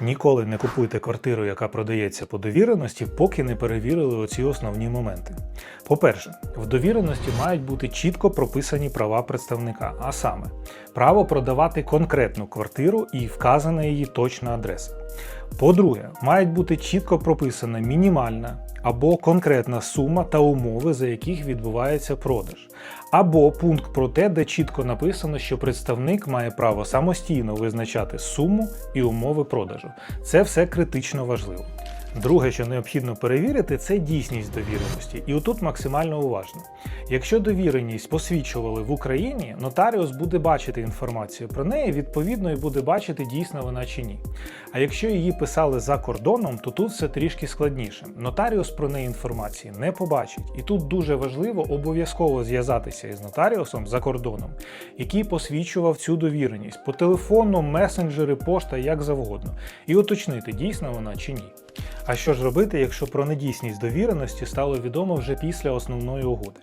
Ніколи не купуйте квартиру, яка продається по довіреності, поки не перевірили оці основні моменти. По-перше, в довіреності мають бути чітко прописані права представника, а саме право продавати конкретну квартиру і вказана її точна адреса. По-друге, мають бути чітко прописана мінімальна або конкретна сума та умови, за яких відбувається продаж, або пункт про те, де чітко написано, що представник має право самостійно визначати суму і умови продажу. Це все критично важливо. Друге, що необхідно перевірити, це дійсність довіреності. І отут максимально уважно. Якщо довіреність посвідчували в Україні, нотаріус буде бачити інформацію про неї, відповідно, і буде бачити, дійсна вона чи ні. А якщо її писали за кордоном, то тут все трішки складніше. Нотаріус про неї інформації не побачить. І тут дуже важливо обов'язково зв'язатися із нотаріусом за кордоном, який посвідчував цю довіреність по телефону, месенджери, пошта, як завгодно, і уточнити, дійсна вона чи ні. А що ж робити, якщо про недійсність довіреності стало відомо вже після основної угоди?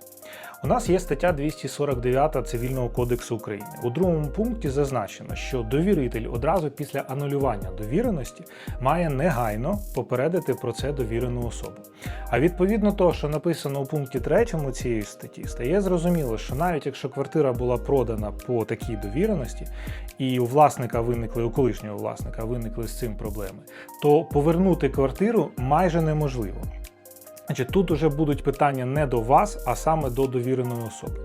У нас є стаття 249 Цивільного кодексу України. У другому пункті зазначено, що довіритель одразу після анулювання довіреності має негайно попередити про це довірену особу. А відповідно того, що написано у пункті 3 цієї статті, стає зрозуміло, що навіть якщо квартира була продана по такій довіреності, і у власника виникли, у колишнього власника виникли з цим проблеми, то повернути квартиру майже неможливо. Значить, тут уже будуть питання не до вас, а саме до довіреної особи.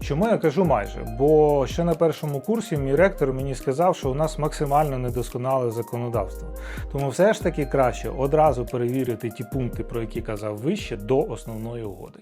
Чому я кажу майже? Бо ще на першому курсі мій ректор мені сказав, що у нас максимально недосконале законодавство. Тому все ж таки краще одразу перевірити ті пункти, про які казав вище, до основної угоди.